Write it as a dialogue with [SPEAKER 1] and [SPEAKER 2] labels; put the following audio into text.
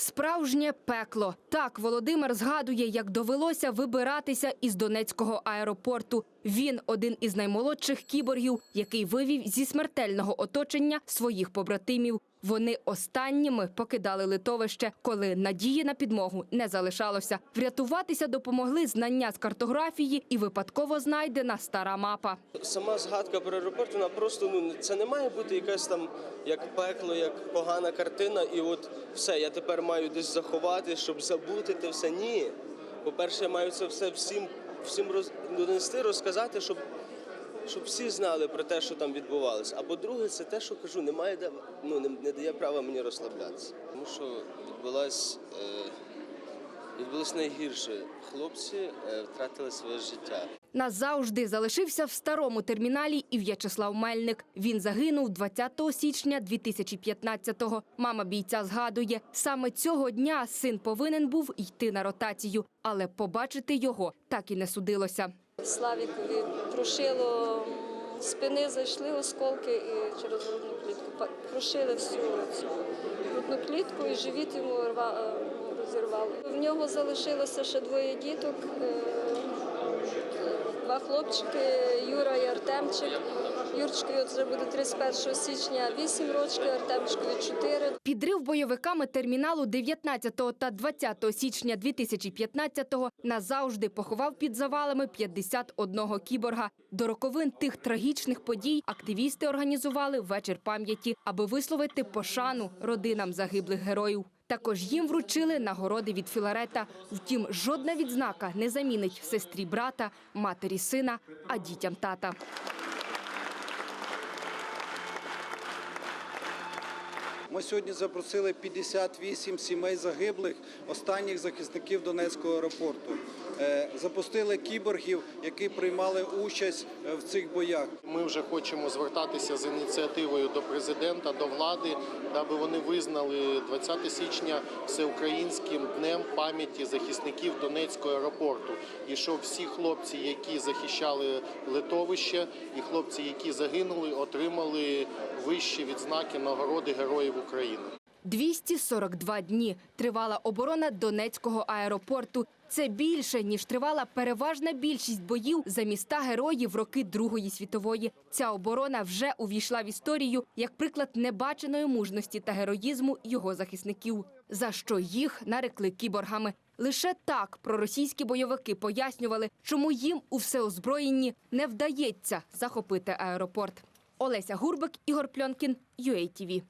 [SPEAKER 1] Справжнє пекло. Так Володимир згадує, як довелося вибиратися із Донецького аеропорту. Він один із наймолодших кіборгів, який вивів зі смертельного оточення своїх побратимів. Вони останніми покидали литовище, коли надії на підмогу не залишалося. Врятуватися допомогли знання з картографії і випадково знайдена стара мапа.
[SPEAKER 2] Сама згадка про аеропорт, вона просто ну це не має бути якась там як пекло, як погана картина, і от все, я тепер маю десь заховати, щоб забути те все. Ні. По-перше, я маю це все всім, всім роз, донести, розказати, щоб, щоб всі знали про те, що там відбувалося. А по-друге, це те, що кажу, немає ну, не, не дає права мені розслаблятися. Тому що відбулась, е, відбулось найгірше. Хлопці е, втратили своє життя.
[SPEAKER 1] Назавжди залишився в старому терміналі і В'ячеслав Мельник. Він загинув 20 січня 2015-го. Мама бійця згадує, саме цього дня син повинен був йти на ротацію, але побачити його так і не судилося.
[SPEAKER 3] Славікові прошило м, спини, зайшли осколки і через грудну клітку. Прошили всю цю грудну клітку і живіт йому рва- розірвало. В нього залишилося ще двоє діток. е, Два хлопчики, Юра і Артемчик. Юрчикові от вже буде 31 січня 8 років, Артемчикові 4.
[SPEAKER 1] Підрив бойовиками терміналу 19 та 20 січня 2015-го назавжди поховав під завалами 51 кіборга. До роковин тих трагічних подій активісти організували вечір пам'яті, аби висловити пошану родинам загиблих героїв. Також їм вручили нагороди від Філарета. Втім, жодна відзнака не замінить сестрі брата, матері сина, а дітям тата.
[SPEAKER 4] Ми сьогодні запросили 58 сімей загиблих, останніх захисників Донецького аеропорту. Е, Запустили кіборгів, які приймали участь е, в цих боях.
[SPEAKER 5] Ми вже хочемо звертатися з ініціативою до президента, до влади, аби вони визнали 20 січня всеукраїнським днем пам'яті захисників Донецького аеропорту. І щоб всі хлопці, які захищали литовище, і хлопці, які загинули, отримали вищі відзнаки нагороди Героїв України.
[SPEAKER 1] 242 дні тривала оборона Донецького аеропорту. Це більше ніж тривала переважна більшість боїв за міста героїв роки Другої світової. Ця оборона вже увійшла в історію як приклад небаченої мужності та героїзму його захисників, за що їх нарекли кіборгами. Лише так проросійські бойовики пояснювали, чому їм у всеозброєнні не вдається захопити аеропорт. Олеся Гурбик, Ігор Пльонкін, UATV.